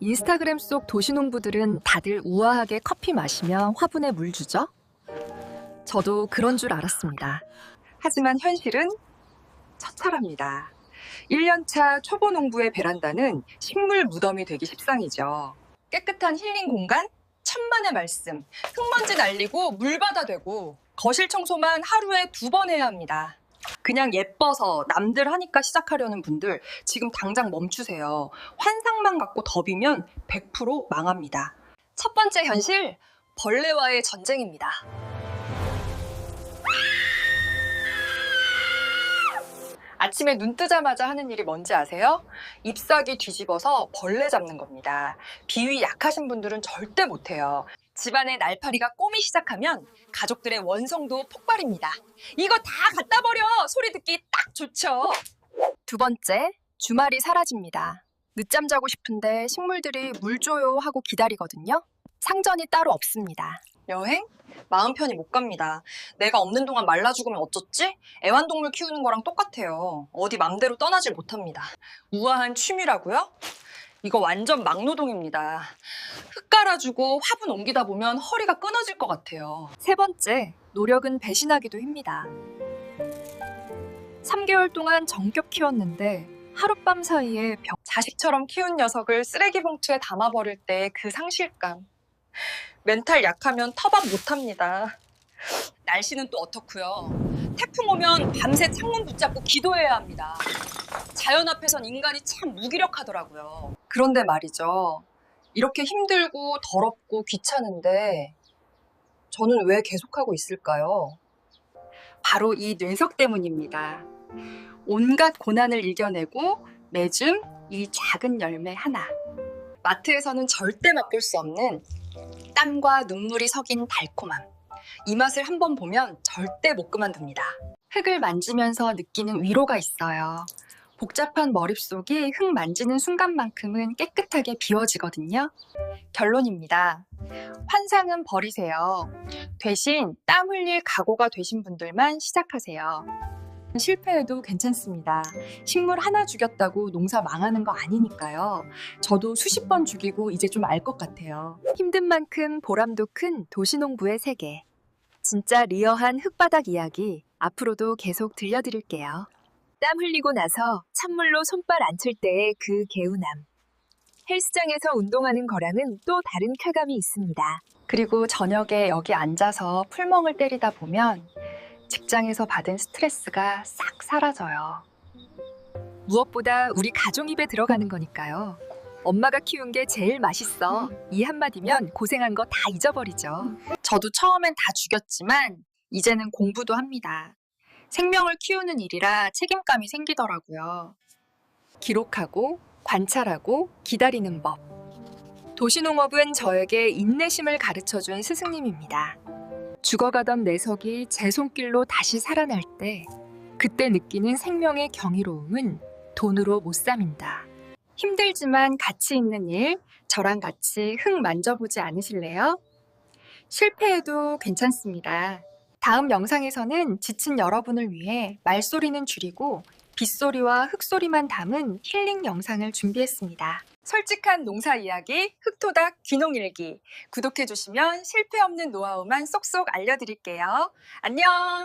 인스타그램 속 도시농부들은 다들 우아하게 커피 마시며 화분에 물 주죠? 저도 그런 줄 알았습니다. 하지만 현실은 처참합니다. 1년차 초보 농부의 베란다는 식물 무덤이 되기 십상이죠. 깨끗한 힐링 공간, 천만의 말씀, 흙먼지 날리고 물바다 되고 거실 청소만 하루에 두 번 해야 합니다. 그냥 예뻐서 남들 하니까 시작하려는 분들 지금 당장 멈추세요. 환상만 갖고 덤비면 100% 망합니다. 첫 번째 현실, 벌레와의 전쟁입니다. 아침에 눈 뜨자마자 하는 일이 뭔지 아세요? 잎사귀 뒤집어서 벌레 잡는 겁니다. 비위 약하신 분들은 절대 못해요. 집안에 날파리가 꼬미 시작하면 가족들의 원성도 폭발입니다. 이거 다 갖다 버려! 소리 듣기 딱 좋죠. 두 번째, 주말이 사라집니다. 늦잠 자고 싶은데 식물들이 물 줘요 하고 기다리거든요. 상전이 따로 없습니다. 여행? 마음 편히 못 갑니다. 내가 없는 동안 말라 죽으면 어쩌지? 애완동물 키우는 거랑 똑같아요. 어디 맘대로 떠나질 못합니다. 우아한 취미라고요? 이거 완전 막노동입니다. 흙 깔아주고 화분 옮기다 보면 허리가 끊어질 것 같아요. 세 번째, 노력은 배신하기도 합니다. 3개월 동안 정겹 키웠는데 하룻밤 사이에 벽 자식처럼 키운 녀석을 쓰레기 봉투에 담아버릴 때 그 상실감. 멘탈 약하면 터밥 못합니다. 날씨는 또 어떻고요? 태풍 오면 밤새 창문 붙잡고 기도해야 합니다. 자연 앞에선 인간이 참 무기력하더라고요. 그런데 말이죠. 이렇게 힘들고 더럽고 귀찮은데 저는 왜 계속하고 있을까요? 바로 이 뇌석 때문입니다. 온갖 고난을 이겨내고 매줌 이 작은 열매 하나. 마트에서는 절대 맛볼 수 없는 땀과 눈물이 섞인 달콤함. 이 맛을 한번 보면 절대 못 그만둡니다. 흙을 만지면서 느끼는 위로가 있어요. 복잡한 머릿속이 흙 만지는 순간만큼은 깨끗하게 비워지거든요. 결론입니다. 환상은 버리세요. 대신 땀 흘릴 각오가 되신 분들만 시작하세요. 실패해도 괜찮습니다. 식물 하나 죽였다고 농사 망하는 거 아니니까요. 저도 수십 번 죽이고 이제 좀 알 것 같아요. 힘든 만큼 보람도 큰 도시농부의 세계. 진짜 리어한 흙바닥 이야기 앞으로도 계속 들려드릴게요. 땀 흘리고 나서 찬물로 손발 안칠 때의 그 개운함. 헬스장에서 운동하는 거랑은 또 다른 쾌감이 있습니다. 그리고 저녁에 여기 앉아서 풀멍을 때리다 보면 직장에서 받은 스트레스가 싹 사라져요. 무엇보다 우리 가족 입에 들어가는 거니까요. 엄마가 키운 게 제일 맛있어. 이 한마디면 고생한 거 다 잊어버리죠. 저도 처음엔 다 죽였지만 이제는 공부도 합니다. 생명을 키우는 일이라 책임감이 생기더라고요. 기록하고 관찰하고 기다리는 법. 도시농업은 저에게 인내심을 가르쳐 준 스승님입니다. 죽어가던 내석이 제 손길로 다시 살아날 때 그때 느끼는 생명의 경이로움은 돈으로 못 삽니다. 힘들지만 가치 있는 일, 저랑 같이 흙 만져보지 않으실래요? 실패해도 괜찮습니다. 다음 영상에서는 지친 여러분을 위해 말소리는 줄이고 빗소리와 흙소리만 담은 힐링 영상을 준비했습니다. 솔직한 농사 이야기, 흑토닥 귀농일기. 구독해주시면 실패 없는 노하우만 쏙쏙 알려드릴게요. 안녕!